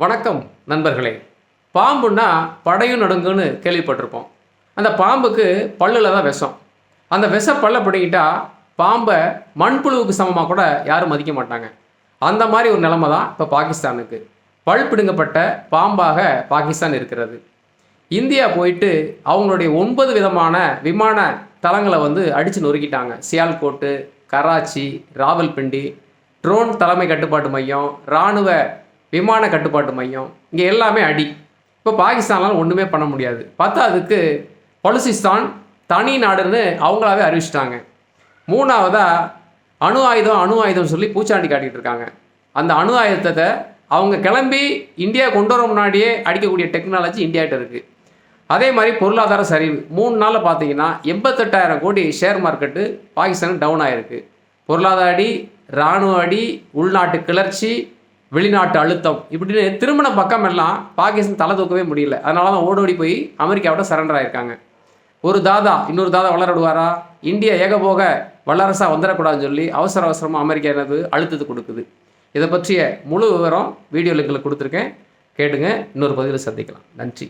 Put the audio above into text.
வணக்கம் நண்பர்களே. பாம்புன்னா படையும் நடுங்குன்னு கேள்விப்பட்டிருப்போம். அந்த பாம்புக்கு பல்லில் தான் விஷம். அந்த விஷ பல்ல பிடிக்கிட்டா பாம்பை மண்புழுவுக்கு சமமாக கூட யாரும் மதிக்க மாட்டாங்க. அந்த மாதிரி ஒரு நிலைமை தான் இப்போ பாகிஸ்தானுக்கு. பல் பிடுங்கப்பட்ட பாம்பாக பாகிஸ்தான் இருக்கிறது. இந்தியா போயிட்டு அவங்களுடைய ஒன்பது விதமான விமான தளங்களை வந்து அடித்து நொறுக்கிட்டாங்க. சியால்கோட்டு கராச்சி ராவல்பிண்டி ட்ரோன் தலைமை கட்டுப்பாட்டு மையம் இராணுவ விமான கட்டுப்பாட்டு மையம் இங்கே எல்லாமே அடி. இப்போ பாகிஸ்தானால் ஒன்றுமே பண்ண முடியாது. பார்த்தா அதுக்கு பலுசிஸ்தான் தனி நாடுன்னு அவங்களாவே அறிவிச்சிட்டாங்க. மூணாவதாக அணு ஆயுதம் அணு ஆயுதம் சொல்லி பூச்சாண்டி காட்டிகிட்டு இருக்காங்க. அந்த அணு ஆயுதத்தை அவங்க கிளம்பி இந்தியா கொண்டு வர முன்னாடியே அடிக்கக்கூடிய டெக்னாலஜி இந்தியாகிட்ட இருக்குது அதே மாதிரி பொருளாதார சரிவு. மூணு நாளில் பார்த்தீங்கன்னா எண்பத்தெட்டாயிரம் கோடி ஷேர் மார்க்கெட்டு பாகிஸ்தானுக்கு டவுன் ஆகிருக்கு பொருளாதார அடி இராணுவ அடி உள்நாட்டு கிளர்ச்சி வெளிநாட்டு அழுத்தம். இப்படின்னு திருமண பக்கம் எல்லாம் பாகிஸ்தான் தலை தூக்கவே முடியல. அதனால தான் ஓடோடி போய் அமெரிக்காவோட சரண்டர் ஆயிருக்காங்க. ஒரு தாதா இன்னொரு தாதா வளரடுவாரா? இந்தியா ஏகபோக வல்லரசாக வந்துடக்கூடாதுன்னு சொல்லி அவசர அவசரமாக அமெரிக்கா எனது அழுத்தத்தை கொடுக்குது. இதை பற்றிய முழு விவரம் வீடியோ லிங்கில் கொடுத்துருக்கேன். கேட்டுங்க. இன்னொரு பதிவில் சந்திக்கலாம். நன்றி.